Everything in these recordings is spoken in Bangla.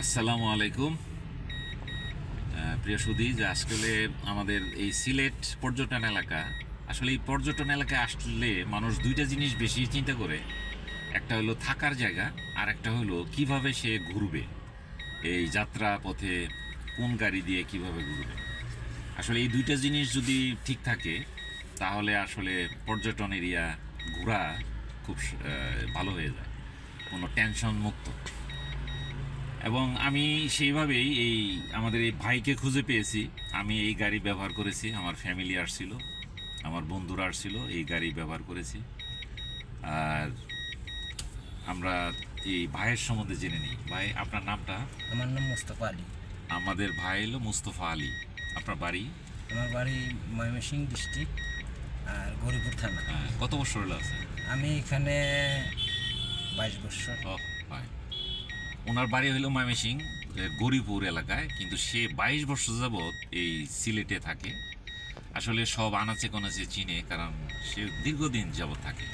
আসসালামু আলাইকুম। প্রিয় সুদী, যে আসলে আমাদের এই সিলেট পর্যটন এলাকা, আসলে এই পর্যটন এলাকায় আসলে মানুষ দুইটা জিনিস বেশি চিন্তা করে। একটা হলো থাকার জায়গা, আর একটা হলো কীভাবে সে ঘুরবে। এই যাত্রা পথে কোন গাড়ি দিয়ে কীভাবে ঘুরবে। আসলে এই দুইটা জিনিস যদি ঠিক থাকে, তাহলে আসলে পর্যটন এরিয়া ঘোরা খুব ভালো হয়ে যায়। কোনো টেনশন মুক্ত। এবং আমি সেইভাবেই এই আমাদের এই ভাইকে খুঁজে পেয়েছি। আমি এই গাড়ি ব্যবহার করেছি আমার ফ্যামিলি আসছিল আমার বন্ধুরা আসছিল এই গাড়ি ব্যবহার করেছি। আর আমরা এই ভাইয়ের সম্বন্ধে জেনে নিই। ভাই আপনার নামটা? আমার নাম মোস্তফা আলী। আমাদের ভাই হলো মুস্তফা আলী। আপনার বাড়ি? আমার বাড়ি ময়মনসিংহ ডিস্ট্রিক্ট আর গরিপুর থানা। আহ, কত বছর হলো আছে? আমি এখানে বাইশ বছর। ওনার বাড়ি হলো ময়মনসিং গরিপুর এলাকায়। কিন্তু সে বাইশ বছর যাবৎ এই সিলেটে থাকে। আসলে সব আনাচে কোনাচে চিনে কারণ সে দীর্ঘদিন যাবৎ থাকে।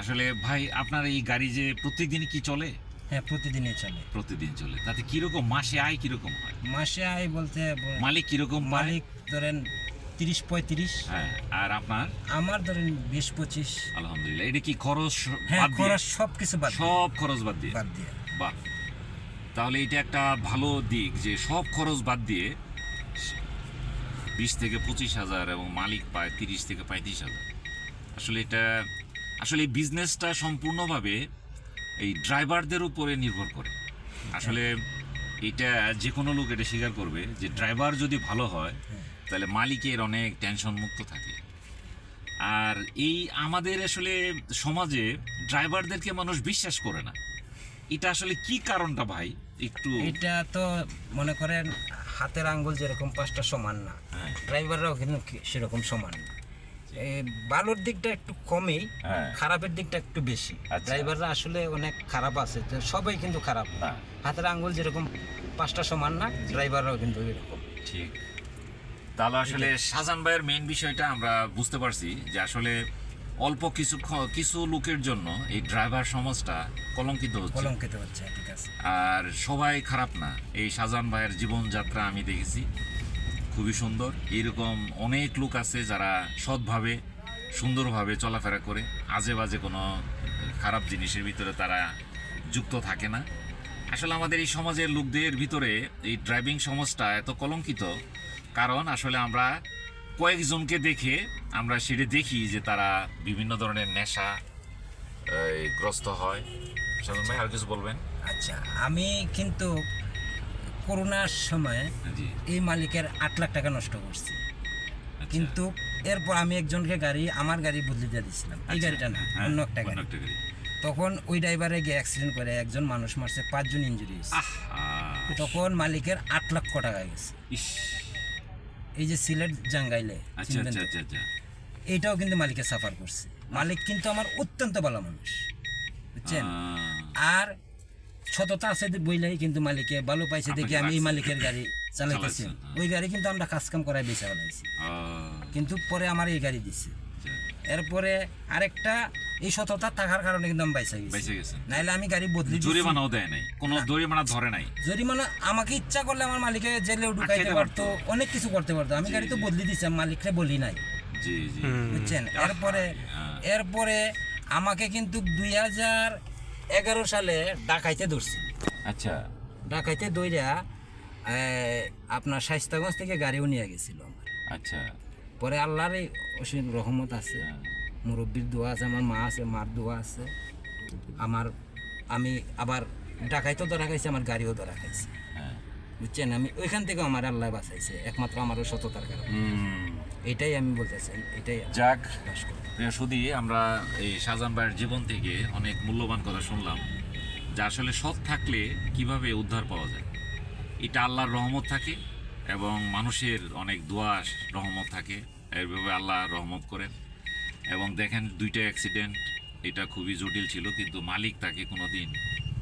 আসলে ভাই আপনার এই গাড়ি যে প্রত্যেকদিন কি চলে? হ্যাঁ প্রতিদিনই চলে। প্রতিদিন চলে। তাতে কীরকম মাসে আয় কীরকম হয়? মাসে আয় বলতে মালিক কীরকম মালিক ধরেন তিরিশ পঁয়ত্রিশ। হ্যাঁ আর আপনার? আমার ধরেন বিশ পঁচিশ। আলহামদুলিল্লাহ। এটা কি খরচ হ্যাঁ খরচ সব কিছু বাদ সব খরচ বাদ দিয়ে। বাদ দিয়ে। বাহ। তাহলে এটা একটা ভালো দিক যে সব খরচ বাদ দিয়ে বিশ থেকে পঁচিশ হাজার এবং মালিক পায় তিরিশ থেকে পঁয়ত্রিশ হাজার। আসলে এটা, আসলে এই বিজনেসটা সম্পূর্ণভাবে এই ড্রাইভারদের উপরে নির্ভর করে। আসলে এটা যে কোনো লোক এটা স্বীকার করবে যে ড্রাইভার যদি ভালো হয়, তাহলে মালিকের অনেক টেনশন মুক্ত থাকে। আর এই আমাদের আসলে সমাজে ড্রাইভারদেরকে মানুষ বিশ্বাস করে না। এটা আসলে কি কারণটা ভাই একটু এটা তো মনে করেন হাতের আঙ্গুল যেরকম পাঁচটা সমান না হ্যাঁ। ড্রাইভাররাও কিন্তু সেরকম সমান না ভালোর দিকটা একটু কমই হ্যাঁ। খারাপের দিকটা একটু বেশি আচ্ছা। ড্রাইভাররা আসলে অনেক খারাপ আছে সবাই কিন্তু খারাপ না। হাতের আঙ্গুল যেরকম পাঁচটা সমান না ড্রাইভাররাও কিন্তু এরকম ঠিক তাহলে আসলে শাহজাহান ভাইয়ের মেইন বিষয়টা আমরা বুঝতে পারছি যে আসলে অল্প কিছু কিছু লোকের জন্য এই ড্রাইভার সমাজটা কলঙ্কিত হচ্ছে। কলঙ্কিত হচ্ছে ঠিক আছে। আর সবাই খারাপ না। এই শাহজাহান ভাইয়ের জীবনযাত্রা আমি দেখেছি। খুবই সুন্দর। এইরকম অনেক লোক আছে যারা সৎভাবে সুন্দরভাবে চলাফেরা করে। আজে বাজে কোনো খারাপ জিনিসের ভিতরে তারা যুক্ত থাকে না। আসলে আমাদের এই সমাজের লোকদের ভিতরে এই ড্রাইভিং সমাজটা এত কলঙ্কিত। কারণ আসলে আমরা কয়েকজনকে দেখে আমরা সেটা দেখি যে তারা বিভিন্ন ধরনের নেশা গ্রস্ত হয়। শাহজাহান ভাই আর কিছু বলবেন? আচ্ছা আমি কিন্তু করোনার সময় এই মালিকের আট লাখ টাকা নষ্ট করছি। আচ্ছা। কিন্তু এরপর আমি একজনকে গাড়ি আমার গাড়ি বদলে দিয়ে দিয়েছিলাম। এই আচ্ছা, গাড়িটা না হ্যাঁ, অন্য একটা গাড়ি। তখন ওই ড্রাইভারে গিয়ে অ্যাক্সিডেন্ট করে একজন মানুষ মারছে পাঁচজন ইঞ্জুরি হয়েছে। তখন মালিকের আট লক্ষ টাকা গেছে। ইস, এই যে সিলেট জাঙ্গাইলে আচ্ছা আচ্ছা আচ্ছা আচ্ছা। এইটাও কিন্তু মালিকের সাফার করছে। মালিক কিন্তু আমার অত্যন্ত ভালো মানুষ বুঝছেন? আর সততা আছে বইলাই কিন্তু মালিকে ভালো পাইছে দেখি আমি এই মালিকের গাড়ি চালাইতেছি। ওই গাড়ি কিন্তু আমরা কাজ কাম করাই বেঁচে আহ, কিন্তু পরে আমার এই গাড়ি দিছে। এরপরে আরেকটা এই সততা থাকার কারণে কিন্তু আমি বাইসা গেছি। গেছেন নাইলে আমি গাড়ি বদলি দিছি। জরিমানাও দেয় নাই। কোনো জরিমানা ধরে নাই। জরিমানা আমাকে ইচ্ছা করলে আমার মালিকে জেলেও ঢুকাইতে পারতো অনেক কিছু করতে পারতো। আমি গাড়ি তো বদলি দিছি আমি মালিককে বলি নাই। জি জি। বুঝছেন? এরপরে। এরপরে আমাকে কিন্তু দুই হাজার এগারো সালে ডাকাইতে ধরছি। আচ্ছা। ডাকাইতে দইরা আপনার শাইস্তাগঞ্জ থেকে গাড়িও নিয়ে গেছিল আমার। আচ্ছা। পরে আল্লাহর এই অসীম রহমত আছে। হ্যাঁ, মুরব্বীর দোয়া আছে আমার মা আছে মার দোয়া আছে। আমার আমি আবার ডাকাইতেও ধরা খাইছে আমার গাড়িও ধরা খাইছে। হ্যাঁ। বুঝছেন? আমি ওইখান থেকে আমার আল্লাহ বাঁচাইছে একমাত্র আমার ওই সততার কারণে। এটাই আমি বলতে চাই এটাই যাক সুদী আমরা এই শাহজাহান ভাইয়ের জীবন থেকে অনেক মূল্যবান কথা শুনলাম যে আসলে সৎ থাকলে কীভাবে উদ্ধার পাওয়া যায়? এটা আল্লাহর রহমত থাকে এবং মানুষের অনেক দোয়া রহমত থাকে এইভাবে আল্লাহ রহমত করেন। এবং দেখেন দুইটা অ্যাক্সিডেন্ট এটা খুবই জটিল ছিল কিন্তু মালিক তাকে কোনো দিন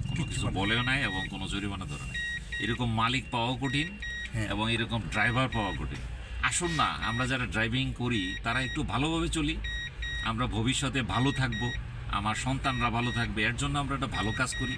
কোনো কিছু বলেও নাই এবং কোনো জরিমানা ধরে নাই। এরকম মালিক পাওয়াও কঠিন হ্যাঁ। এবং এরকম ড্রাইভার পাওয়া কঠিন। আসুন না আমরা যারা ড্রাইভিং করি তারা একটু ভালোভাবে চলি। আমরা ভবিষ্যতে ভালো থাকব আমার সন্তানরা ভালো থাকবে এর জন্য আমরা একটা ভালো কাজ করি।